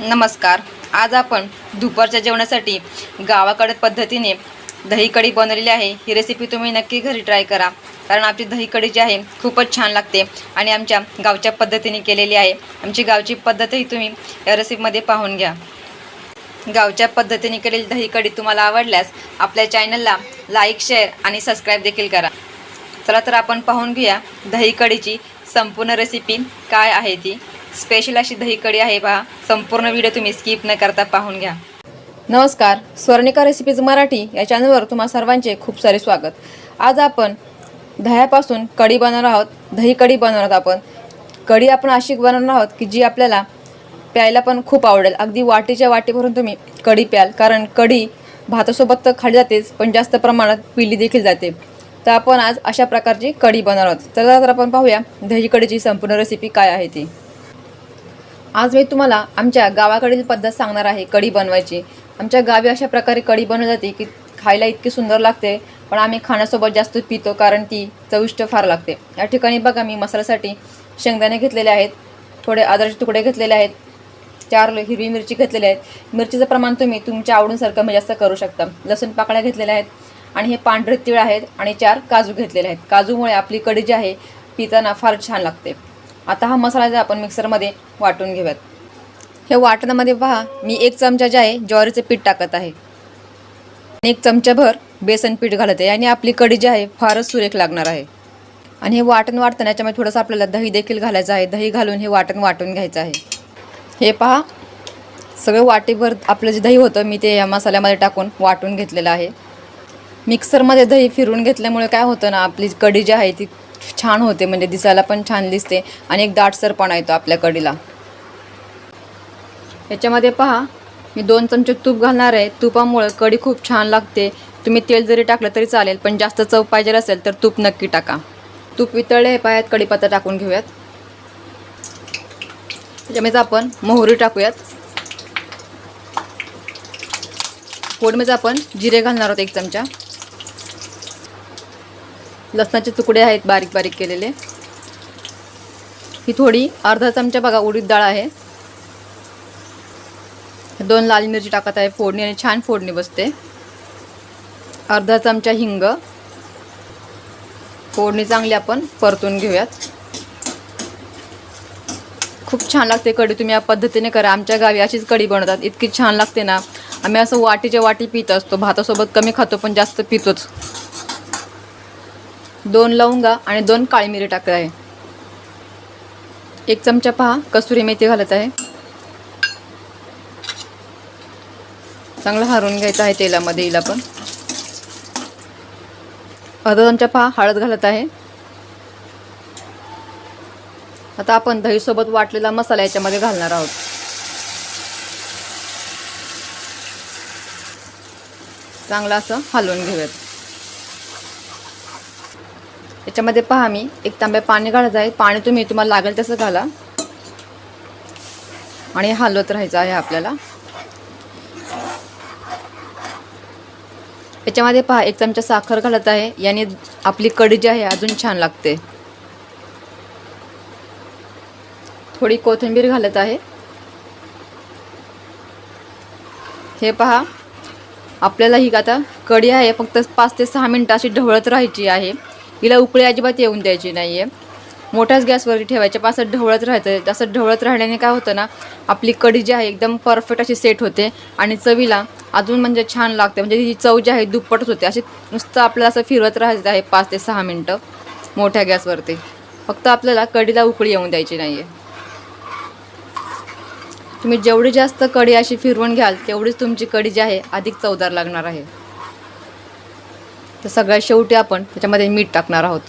नमस्कार. आज आपण दुपारच्या जेवणासाठी गावाकडे पद्धतीने दही कढी बनवलेली आहे. ही रेसिपी तुम्ही नक्की घरी ट्राय करा. कारण आमची दही कढी जी आहे खूपच छान लागते आणि आमच्या गावच्या पद्धतीने केलेली आहे. आमची गावची पद्धतही तुम्ही या रेसिपीमध्ये पाहून घ्या. गावच्या पद्धतीने केलेली दही कढी तुम्हाला आवडल्यास आपल्या चॅनलला लाईक शेअर आणि सबस्क्राईब देखील करा. चला तर आपण पाहून घेऊया दही कढीची संपूर्ण रेसिपी काय आहे ती? स्पेशल अशी दही कढी आहे पहा. संपूर्ण व्हिडिओ तुम्ही स्किप न करता पाहून घ्या. नमस्कार. स्वर्णिका रेसिपीज मराठी या चॅनलवर तुम्हा सर्वांचे खूप सारे स्वागत. आज आपण दह्यापासून कढी बनवणार आहोत. दही कढी बनवणार आहोत आपण. कढी आपण अशी बनवणार आहोत की जी आपल्याला प्यायला पण खूप आवडेल. अगदी वाटीच्या वाटीभरून तुम्ही कढी प्याल. कारण कढी भातासोबत तर खाली जातेच पण जास्त प्रमाणात पिली देखील जाते. तर आपण आज अशा प्रकारची कढी बनवणार आहोत. तर तर आपण पाहूया दही कढीची संपूर्ण रेसिपी काय आहे ती. आज मी तुम्हाला आमच्या गावाकडील पद्धत सांगणार आहे कढी बनवायची. आमच्या गावी अशा प्रकारे कढी बनवली जाते की खायला इतकी सुंदर लागते पण आम्ही खाण्यासोबत जास्त पितो कारण ती चविष्ट फार लागते. या ठिकाणी बघा मी मसाल्यासाठी शेंगदाणे घेतलेले आहेत थोडे आदरचे तुकडे घेतलेले आहेत चार हिरवी मिरची घेतलेली आहेत. मिरचीचं प्रमाण तुम्ही तुमच्या आवडीनुसार कमी जास्त करू शकता. लसूण पाकळ्या घेतलेल्या आहेत आणि हे पांढरे तीळ आहेत आणि चार काजू घेतलेले आहेत. काजूमुळे आपली कढी जी आहे पिताना फार छान लागते. आता हा मसाला जे आपण मिक्सरमध्ये वाटून घेऊयात. हे वाटणामध्ये पहा मी एक चमचा जे आहे ज्वारीचं पीठ टाकत आहे. आणि एक चमचाभर बेसन पीठ घालत आहे. आणि आपली कढी जी आहे फारच सुरेख लागणार आहे. आणि हे वाटण वाटताना याच्यामध्ये थोडंसं आपल्याला दही देखील घालायचं आहे. दही घालून हे वाटण वाटून घ्यायचं आहे. हे पहा सगळं वाटीभर आपलं जे दही होतं मी ते या मसाल्यामध्ये टाकून वाटून घेतलेलं आहे. मिक्सरमध्ये दही फिरून घेतल्यामुळे काय होतं ना आपली कढी जी आहे ती छान होते म्हणजे दिसायला पण छान दिसते आणि एक दाटसरपणा येतो आपल्या कढीला याच्यामध्ये पहा मी दोन चमचे तूप घालणार आहे. तुपामुळं कढी खूप छान लागते. तुम्ही तेल जरी टाकलं तरी चालेल पण जास्त चव पाहिजे असेल तर तूप नक्की टाका. तूप वितळले हे पायात कढीपत्ता टाकून घेऊयात. त्याच्यामध्ये आपण मोहरी टाकूयात. फोडमध्ये आपण जिरे घालणार आहोत एक चमचा. लसणाचे तुकडे आहेत बारीक बारीक केलेले. ही थोडी अर्धा चमचा बघा उडीद डाळ आहे. दोन लाल मिरची टाकत आहे फोडणी आणि छान फोडणी बसते. अर्धा चमचा हिंग. फोडणी चांगली आपण परतून घेऊयात. खूप छान लागते कढी तुम्ही या पद्धतीने करा. आमच्या गावी अशीच कढी बनवतात. इतकी छान लागते ना. आम्ही असं वाटीच्या वाटी पित असतो. भातासोबत कमी खातो पण जास्त पितोच. दोन लवंगा आणि दोन काळी मिरी टाकत आहे. एक चमचा पहा कसुरी मेथी घालत आहे. चांगलं हरून घ्यायचं आहे तेलामध्ये हिला पण. अर्धा चमचा पहा हळद घालत आहे. आता आपण दहीसोबत वाटलेला मसाला याच्यामध्ये घालणार आहोत. चांगलं असं हलवून घेऊयात. याच्यामध्ये पहा मी एक तांब्या पाणी घालत आहे. पाणी तुम्ही तुम्हाला लागेल तसं घाला. आणि हलवत राहायचं आहे आपल्याला. याच्यामध्ये पहा एक चमचा साखर घालत आहे. याने आपली कढी जी आहे अजून छान लागते. थोडी कोथिंबीर घालत आहे. हे पहा आपल्याला ही आता कढी आहे. फक्त पाच ते सहा मिनटं अशी ढवळत राहायची आहे. हिला उकळी अजिबात येऊन द्यायची नाही आहे मोठ्याच गॅसवरती ठेवायच्या पाच ढवळत राहायचं. असं ढवळत राहिल्याने काय होतं ना आपली कढी जी आहे एकदम परफेक्ट अशी सेट होते. आणि चवीला अजून म्हणजे छान लागते. म्हणजे ही चव जी आहे दुप्पटच होते. अशी नुसतं आपल्याला असं फिरवत राहायचं आहे पाच ते सहा मिनटं मोठ्या गॅसवरती फक्त आपल्याला कढीला उकळी येऊन द्यायची नाही आहे तुम्ही जेवढी जास्त कढी अशी फिरवून घ्याल तेवढीच तुमची कढी जी आहे अधिक चवदार लागणार आहे. तर सगळ्यात शेवटी आपण त्याच्यामध्ये मीठ टाकणार आहोत.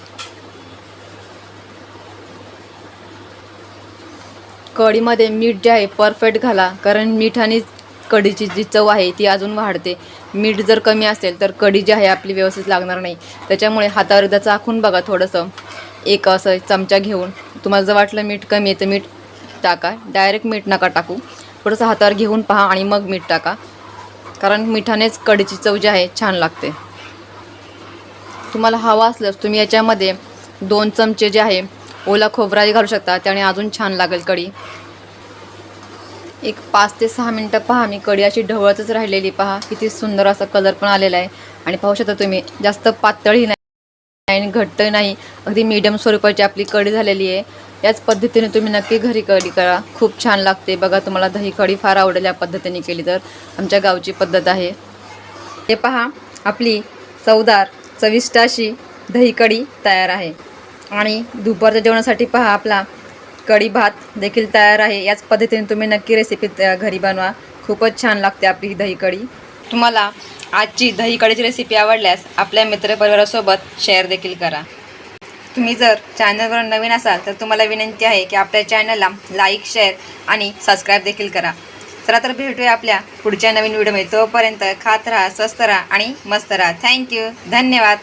कढीमध्ये मीठ जे आहे परफेक्ट घाला कारण मिठाने कढीची जी चव आहे ती अजून वाढते. मीठ जर कमी असेल तर कढी जी आहे आपली व्यवस्थित लागणार नाही. त्याच्यामुळे हातावर एकदा चाखून बघा थोडंसं. एक असं चमचा घेऊन. तुम्हाला जर वाटलं मीठ कमी आहे तर मीठ टाका. डायरेक्ट मीठ नका टाकू. थोडंसं हातावर घेऊन पहा आणि मग मीठ टाका. कारण मिठानेच कढीची चव जी आहे छान लागते. तुम्हाला हवा असल्यास तुम्ही याच्यामध्ये दोन चमचे जे आहे ओला खोबराही घालू शकता. त्याने अजून छान लागेल कढी. एक पाच ते सहा मिनटं पहा. मी कढी अशी ढवळतच राहिलेली पहा. किती सुंदर असा कलर पण आलेला आहे. आणि पाहू शकता तुम्ही जास्त पातळही नाही आणि घट्ट नाही. अगदी मीडियम स्वरूपाची आपली कढी झालेली आहे. याच पद्धतीने तुम्ही नक्की घरी कढी करा. खूप छान लागते बघा तुम्हाला दही कढी फार आवडेल या पद्धतीने केली तर. आमच्या गावची पद्धत आहे. हे पहा आपली चवदार चविष्ट अशी दही कढी तयार आहे. आणि दुपारच्या जेवणासाठी पहा आपला कढी भात देखील तयार आहे. याच पद्धतीने तुम्ही नक्की रेसिपी घरी बनवा. खूपच छान लागते आपली दही कढी. तुम्हाला आजची दही कढीची रेसिपी आवडल्यास आपल्या मित्रपरिवारासोबत शेअर देखील करा. तुम्ही जर चॅनलवर नवीन असाल तर तुम्हाला विनंती आहे की आपल्या चॅनलला लाईक शेअर आणि सबस्क्राईब देखील करा. चला तर भेटूया आपल्या पुढच्या नवीन व्हिडिओमध्ये. तोपर्यंत खात राहा स्वस्त राहा आणि मस्त राहा. थँक्यू धन्यवाद.